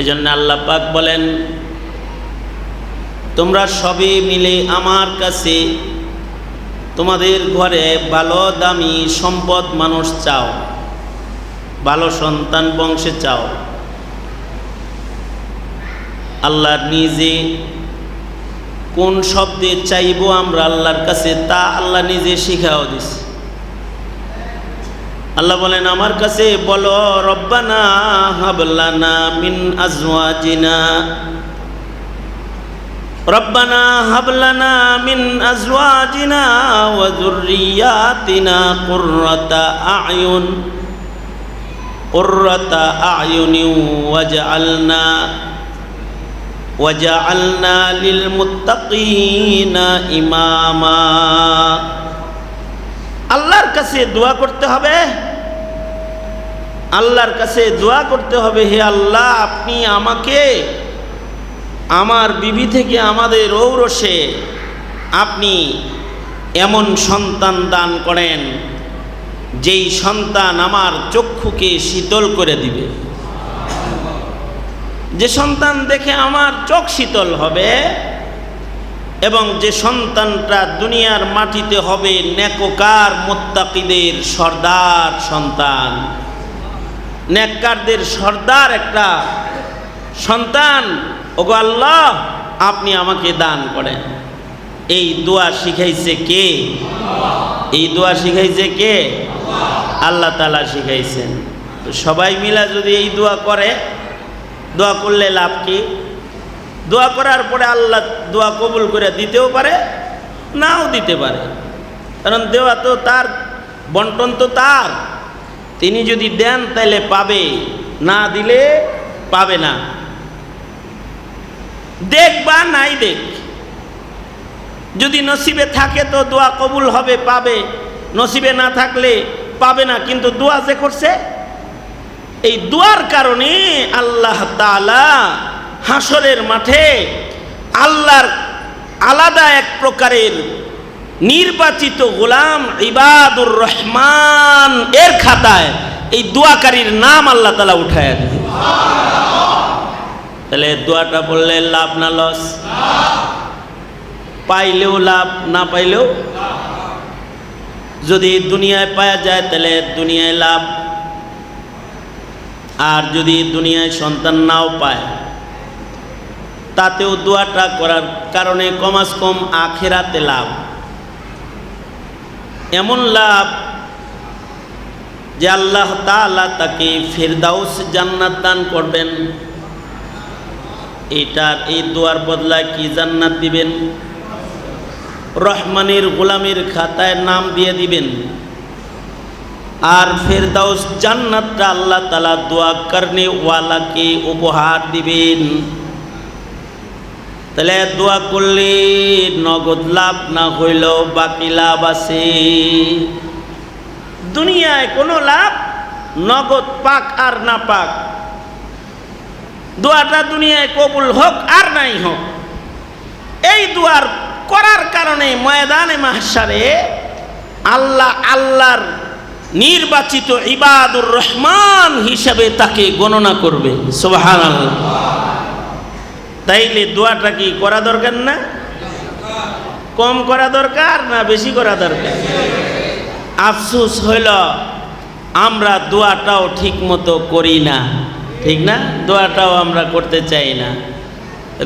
এই জন্য আল্লাহ পাক বলেন, তোমরা সবে মিলে আমার কাছে তোমাদের ঘরে ভালো দামি সম্পদ মানুষ চাও, ভালো সন্তান বংশে চাও। আল্লাহ নিজে কোন শব্দে চাইব আমরা আল্লাহর কাছে তা আল্লাহ নিজে শিখাও দিছে। আল্লাহ বলেন, আমার কাছে বলো, রব্বানা হাবলানা মিন আজওয়াজিনা। রব্বানা হাবলানা মিন আজওয়াজিনা ওয়া যুররিয়াতিনা কুররাতা আয়ুন। কুররাতা আয়ুনি ওয়াজআলনা ওয়াজআলনা লিল মুত্তাকিনা ইমামা। আল্লাহর কাছে দোয়া করতে হবে? আল্লাহর কাছে দোয়া করতে হবে, হে আল্লাহ, আপনি আমাকে, আমার বিবি থেকে আমাদের ঔরসে আপনি এমন সন্তান দান করেন, যেই সন্তান আমার চক্ষুকে শীতল করে দিবে। যে সন্তান দেখে আমার চোখ শীতল হবে এবং যে সন্তানটা দুনিয়ার মাটিতে হবে নেককার মোত্তাকিদের সর্দার সন্তান। নেককারদের সর্দার একটা সন্তান। ওগো আল্লাহ, আপনি আমাকে দান করেন। এই দোয়া শিখাইছে কে? এই দোয়া শিখাইছে কে? আল্লাহ তালা শিখাইছেন। তো সবাই মিলা যদি এই দোয়া করে, দোয়া করলে লাভ কি? দোয়া করার পরে আল্লাহ দোয়া কবুল করে দিতেও পারে, নাও দিতে পারে। কারণ দেওয়া তো তার, বন্টন তো তার। তিনি যদি দেন, তাহলে পাবে। না দিলে পাবে না। দেখ বা নাই দেখ। যদি নসিবে থাকে তো দোয়া কবুল হবে, পাবে। নসিবে না থাকলে পাবে না, কিন্তু দোয়া যে করছে, এই দোয়ার কারণে আল্লাহ তালা হাসরের মাঠে আল্লাহর আলাদা এক প্রকারের নির্বাচিত গোলাম ইবাদুর রহমান এর খাতায় এই দোয়াকারীর নাম আল্লাহ তালা উঠায় দেবে। তাহলে দোয়াটা বললে লাভ না লস? পাইলেও লাভ না পাইলেও? যদি দুনিয়ায় পাওয়া যায় তাহলে দুনিয়ায় লাভ। আর যদি দুনিয়ায় সন্তান নাও পায় তাতেও দোয়াটা করার কারণে কমাস কম আখেরাতে লাভ। এমন লাভ যে আল্লাহ তালা তাকে ফেরদাউস জান্নাত দান করবেন। এটার এই দোয়ার বদলায় কি জান্নাত দিবেন? রহমানের গোলামের খাতায় নাম দিয়ে দিবেন। আর ফেরদাউস জান্নাতটা আল্লাহ তালা দোয়া করনে ওয়ালাকে উপহার দিবেন। তাহলে দোয়া করলে নগদ লাভ না হইলেও বাকি লাভ আছে। দুনিয়ায় কোনো লাভ নগদ পাক আর না পাক। দোয়াটা দুনিয়ায় কবুল হোক আর নাই হোক। এই দোয়ার করার কারণে ময়দানে মাহসারে আল্লাহ আল্লাহর নির্বাচিত ইবাদুর রহমান হিসাবে তাকে গণনা করবে। সোহান আল্লাহ তাইলে দোয়াটা কি করা দরকার না? কম করা দরকার না বেশি করা দরকার? আফসুস হইল, আমরা দোয়াটাও ঠিক মতো করি না। ঠিক না? দোয়াটাও আমরা করতে চাই না।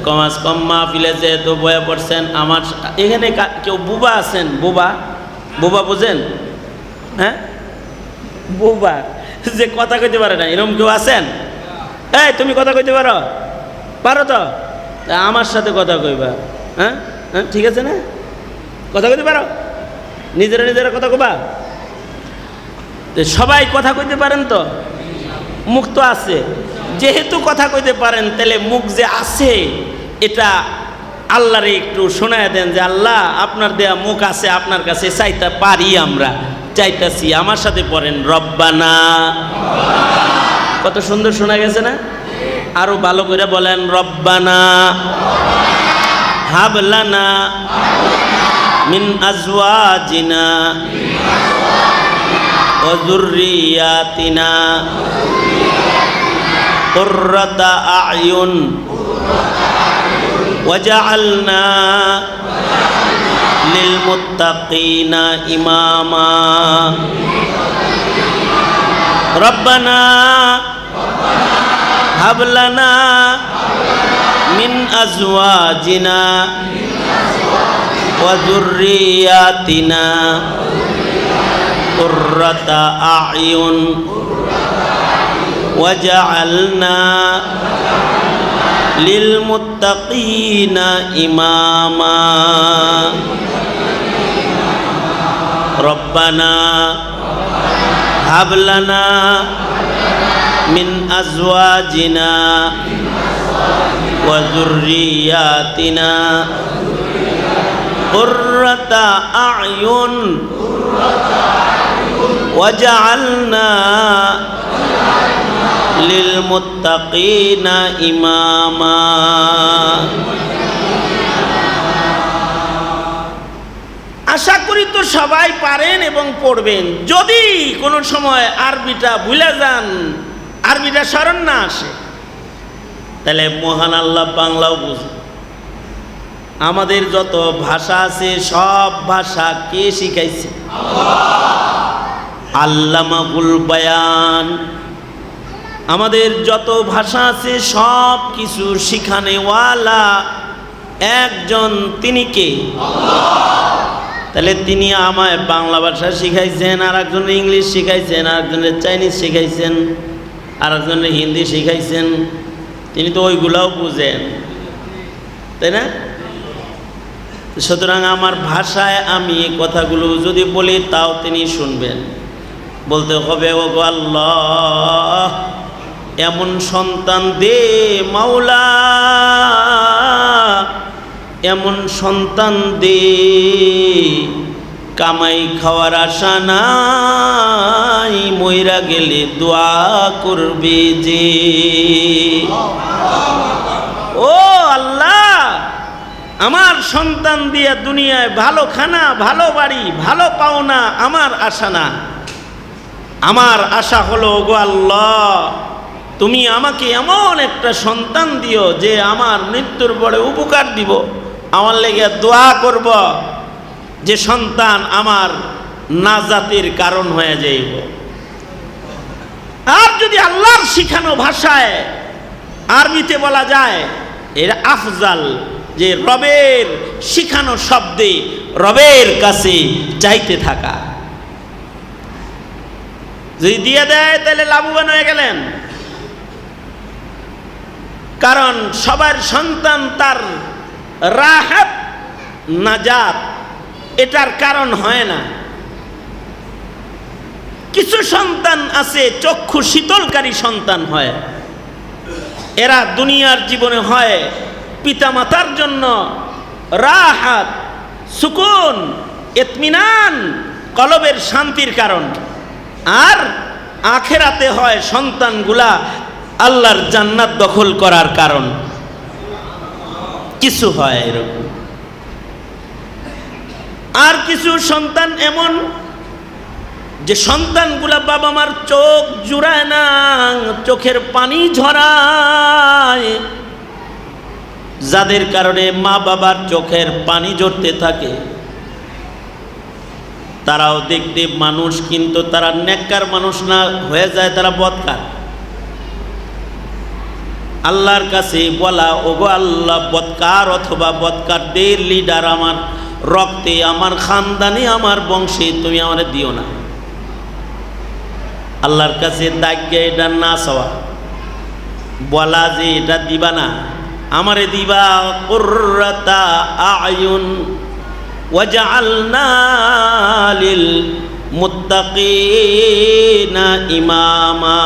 কমাস কম মাহফিলে যেহেতু বয়ে পড়ছেন, আমার এখানে কেউ বুবা আছেন? বুবা? বুবা বুঝেন? হ্যাঁ? বুবা। যে কথা কইতে পারে না এরকম কেউ আছেন? এই, তুমি কথা কইতে পারো? পারো তো? তা আমার সাথে কথা কইবা হ্যাঁ? হ্যাঁ ঠিক আছে না? কথা কইতে পারো? নিজেরা নিজেরা কথা কবা সবাই কথা কইতে পারেন তো? মুখ তো আছে। যেহেতু কথা কইতে পারেন, তাহলে মুখ যে আছে, এটা আল্লাহরে একটু শোনায় দেন যে, আল্লাহ, আপনার দেয়া মুখ আছে, আপনার কাছে চাইতে পারি আমরা। চাইতাছি, আমার সাথে পড়েন, রব্বানা। কত সুন্দর শোনা গেছে না? আরো ভালো করে বলেন রব্বানা হাবলানা মিন আজওয়াজিনা ওয়া যুররিয়াতিনা قرة أعين وجعلنا للمتقين إماما ربنا هب لنا من أزواجنا وذرياتنا قرة أعين وجعلنا للمتقين إماما ربنا هب لنا من أزواجنا وذرياتنا قرة أعين وجعلنا للمتقين إماما আশা করি তো সবাই পারেন এবং পড়বেন যদি কোনো সময় আরবিটা ভুলে যান আরবিটা স্মরণ না আসে। তাহলে মহান আল্লাহ বাংলাও বুঝে আমাদের যত ভাষা আছে, সব ভাষা কে শিখাইছে? আল্লামাগুল বায়ান। আমাদের যত ভাষা আছে, সব কিছু শিখানেওয়ালা একজন তিনি কে? তাহলে তিনি আমায় বাংলা ভাষা শিখাইছেন আর একজনের ইংলিশ শিখাইছেন আর একজনের চাইনিজ শিখাইছেন। আর একজনের হিন্দি শিখাইছেন, তিনি তো ওইগুলাও বুঝেন। তাই না? সুতরাং আমার ভাষায় আমি কথাগুলো যদি বলি, তাও তিনি শুনবেন। বলতে হবে ও গো আল্লাহ, এমন সন্তান দে মাওলা, এমন সন্তান দে কামাই খাওয়ার আশা নাই, মইরা গেলে দোয়া করবে যে। ও আল্লাহ, আমার সন্তান দিয়ে দুনিয়ায় ভালো খানা, ভালো বাড়ি, ভালো পাওনা আমার আশা না। আমার আশা হলো গো আল্লাহ, তুমি আমাকে এমন একটা সন্তান দিও যে আমার মৃত্যুর পরে উপকার দিব। আমার লেগে দোয়া করব। যে সন্তান আমার নাজাতের কারণ হয়ে যাইব। আর যদি আল্লাহর শিখানো ভাষায় আরবিতে বলা যায়, এর আফজাল যে রবের শিখানো শব্দে রবের কাছে চাইতে থাকা। যদি দিয়ে দেয়, তাহলে লাভবান হয়ে গেলেন। কারণ সবার সন্তান তার রাহাত নাজাত এটার কারণ হয় না। কিছু সন্তান আছে, চক্ষু শীতলকারী সন্তান হয়। এরা দুনিয়ার জীবনে হয় পিতামাতার জন্য রাহাত, সুকুন, এতমিনান, কলবের শান্তির কারণ। আর আখেরাতে হয় সন্তানগুলা আল্লাহর জান্নাত দখল করার কারণ। কিছু হয় এরকম। আর কিছু সন্তান এমন যে সন্তানগুলা বাবা মার চোখ জুড়ায় না, চোখের পানি ঝরায়। যাদের কারণে মা বাবার চোখের পানি ঝরতে থাকে, তারাও দেখতে মানুষ কিন্তু তারা নেককার মানুষ না, হয়ে যায় তারা বদকার। আল্লাহর কাছে বলা, ওগো আল্লাহ, বদকার অথবা বদকারদের লিডার আমার রক্তে আমার খানদানে আমার বংশে তুমি আমার দিও না। আল্লাহর কাছে দাগ্যে এটা না চাওয়া। বলা যে এটা দিবা না, আমারে দিবা কুররাতা আয়ুন। ওয়াজআলনা মুত্তাকিনা ইমামা।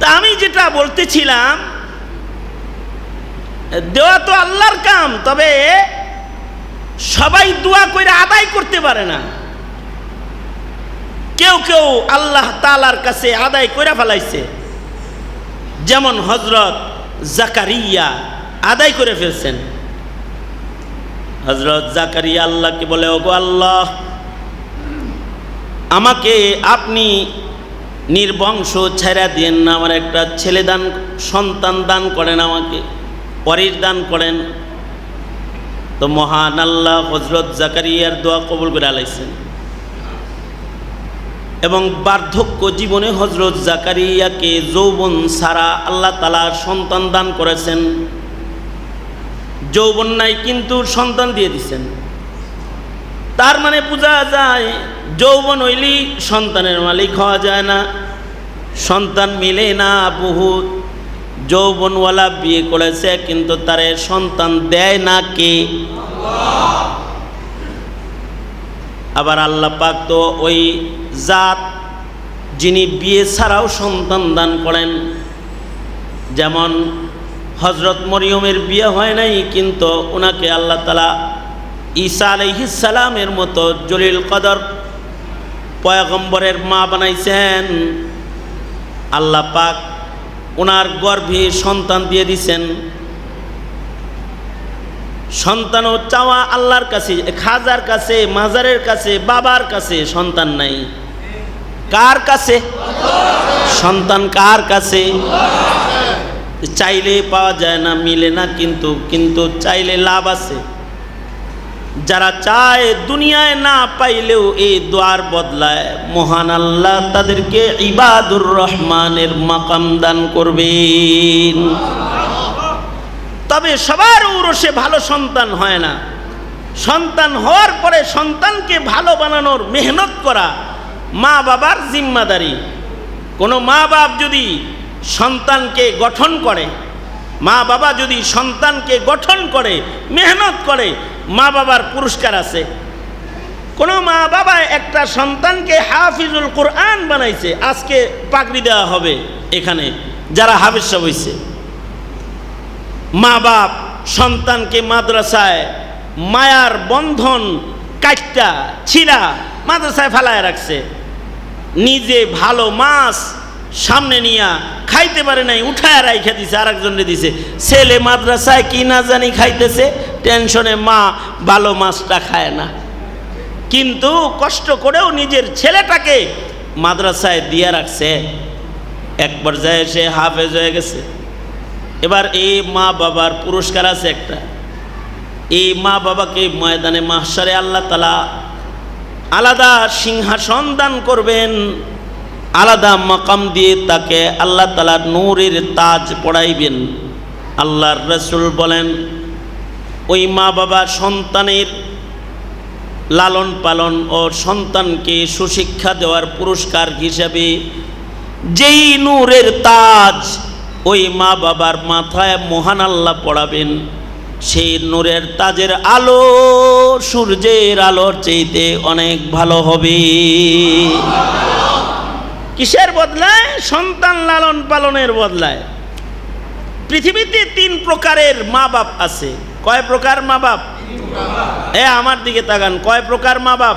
তা আমি যেটা বলতেছিলাম দেওয়া তো আল্লাহর কাম, তবে সবাই দোয়া করে আদায় করতে পারে না। কেউ কেউ আল্লাহ তালার কাছে আদায় করে ফেলাইছে। যেমন হজরত জাকারিয়া আদায় করে ফেলছেন। হজরত জাকারিয়া আল্লাহকে বলে, ওগো আল্লাহ, আমাকে আপনি নির্বংশ ছেড়া দিয়েন না, আমার একটা ছেলে দান, সন্তান দান করেন আমাকে। পরের দান করেন। তো মহান আল্লাহ হজরত জাকারিয়ার দোয়া কবুল করে আলাইছেন। এবং বার্ধক্য জীবনে হজরত জাকারিয়াকে যৌবন সারা আল্লাহ তালা সন্তান দান করেছেন। যৌবন নাই, কিন্তু সন্তান দিয়ে দিছেন। তার মানে বোঝা যায়, যৌবন হইলি সন্তানের মালিক হওয়া যায় না। সন্তান মিলে না বহু যৌবনওয়ালা বিয়ে করেছে, কিন্তু তারে সন্তান দেয় না কে? আবার আল্লাহ পাক তো ওই জাত যিনি বিয়ে ছাড়াও সন্তান দান করেন, যেমন হজরত মরিয়মের বিয়ে হয় নাই, কিন্তু ওনাকে আল্লাহ তালা ঈসা আলহিসালামের মতো জলিল কদর পয়গম্বরের মা বানাইছেন। আল্লাহ পাক ওনার গর্ভে সন্তান দিয়ে দিছেন। সন্তানও চাওয়া আল্লাহর কাছে, খাজার কাছে, মাজারের কাছে, বাবার কাছে সন্তান নাই। কার কাছে? সন্তান কার কাছে? চাইলে পাওয়া যায় না, মিলে না, কিন্তু কিন্তু চাইলে লাভ আছে। যারা চায় দুনিয়ায় না পাইলেও এই দোয়ার বদলায়, মহান আল্লাহ তাদেরকে ইবাদুর রহমানের মাকাম দান করবেন। তবে সবার ঔরসে ভালো সন্তান হয় না। সন্তান হওয়ার পরে সন্তানকে ভালো বানানোর মেহনত করা মা বাবার জিম্মাদারি। কোনো মা বাপ যদি সন্তানকে গঠন করে মা বাবা যদি সন্তানকে গঠন করে, মেহনত করে মা বাবার পুরস্কার আছে। কোনো মা বাবা একটা সন্তানকে হাফিজুল কোরআন বানাইছে, আজকে পাগড়ি দেওয়া হবে এখানে, যারা হাফিজ সব হয়েছে মা বাপ সন্তানকে মাদ্রাসায় মায়ার বন্ধন কাটটা, ছিঁড়া মাদ্রাসায় ফালায় রাখছে। নিজে ভালো মাছ সামনে নিয়া খাইতে পারে নাই, উঠায় রাইখা দিছে আর একজনে দিছে। ছেলে মাদ্রাসায় কি না জানি খাইতেছে টেনশনে মা ভালো মাছটা খায় না। কিন্তু কষ্ট করেও নিজের ছেলেটাকে মাদ্রাসায় দিয়ে রাখছে। এক পর্যায়ে সে হাফেজ হয়ে গেছে। এবার এই মা বাবার পুরস্কার আছে একটা। এই মা বাবাকে ময়দানে মাহসারে আল্লাহ তালা আলাদা সিংহাসন দান করবেন। আলাদা মাকাম দিয়ে তাকে আল্লাহ তালা নূরের তাজ পড়াইবেন। আল্লাহর রসুল বলেন ওই মা বাবা সন্তানের লালন পালন ও সন্তানকে সুশিক্ষা দেওয়ার পুরস্কার হিসাবে যেই নূরের তাজ ওই মা বাবার মাথায় মহান আল্লাহ পড়াবেন, সেই নূরের তাজের আলো সূর্যের আলোর চেয়েতে অনেক ভালো হবে। কিসের বদলায়? সন্তান লালন পালনের বদলায়। পৃথিবীতে তিন প্রকারের মা বাপ আছে। কয় প্রকার মা বাপ? এ আমার দিকে তাকান, কয় প্রকার মা বাপ?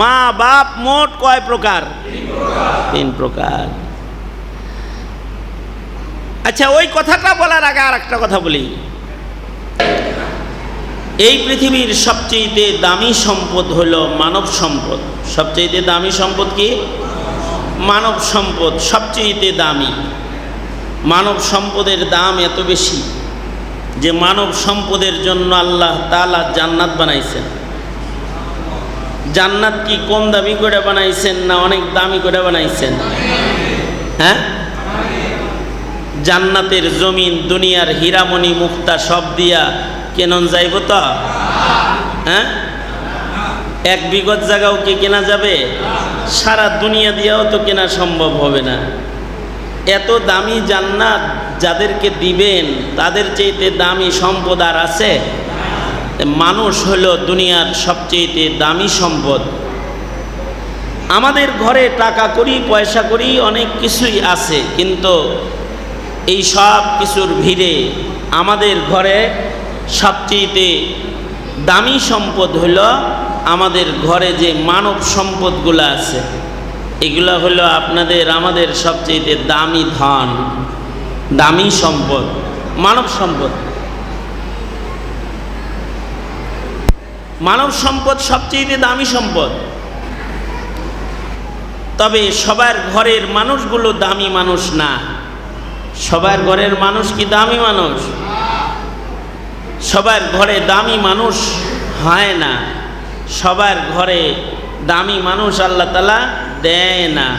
মা বাপ মোট কয় প্রকার? তিন প্রকার। আচ্ছা ওই কথাটা বলার আগে আর একটা কথা বলি। এই পৃথিবীর সবচেয়ে দামি সম্পদ হল মানব সম্পদ। সবচেয়ে দামি সম্পদ কি? মানব সম্পদ সবচেয়ে দামি। মানব সম্পদের দাম এত বেশি। যে মানব সম্পদের জন্য আল্লাহ তালা জান্নাত বানাইছেন। জান্নাত কি কম দামি করে বানাইছেন না অনেক দামি করে বানাইছেন? হ্যাঁ? জান্নাতের জমিন, দুনিয়ার হীরামণি মুক্তা সব দিয়া কেনন যাইব তো? হ্যাঁ? এক বিগত জায়গাও কি কেনা যাবে? সারা দুনিয়া দিয়াও তো কেনা সম্ভব হবে না। এত দামি জান্নাত যাদেরকে দিবেন, তাদের চাইতে দামি সম্পদ আর আছে? মানুষ হলো দুনিয়ার সবচেয়ে দামি সম্পদ। আমাদের ঘরে টাকা করি, পয়সা করি, অনেক কিছুই আছে, কিন্তু এই সব কিছুর ভিড়ে আমাদের ঘরে সবচেয়ে দামি সম্পদ হলো আমাদের ঘরে যে মানব সম্পদগুলো আছে। এগুলো হলো আপনাদের, আমাদের সবচেয়ে দামি ধন। দামি সম্পদ, মানব সম্পদ। মানব সম্পদ সবচেয়ে দামি সম্পদ। তবে সবার ঘরের মানুষগুলো দামি মানুষ না। সবার ঘরের মানুষ কি দামি মানুষ? সবার ঘরে দামি মানুষ হয় না। সবার ঘরে দামি মানুষ আল্লাহ তালা দেয় না।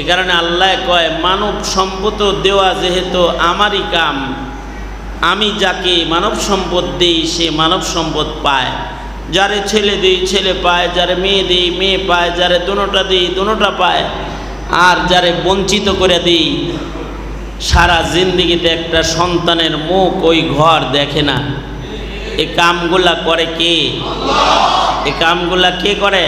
এ কারণে আল্লাহ কয়, মানব সম্পদ দেওয়া যেহেতু আমারই কাম, আমি যাকে মানব সম্পদ দিই, সে মানব সম্পদ পায়। যারে ছেলে দিই, ছেলে পায়, যারে মেয়ে দিই, মেয়ে পায়, যারে দুনোটা দিই দুনোটা পায়, আর যারে বঞ্চিত করে দিই, সারা জিন্দিগিতে একটা সন্তানের মুখ ওই ঘর দেখে না। এ কামগুলা করে কে? এ কামগুলা কে করে?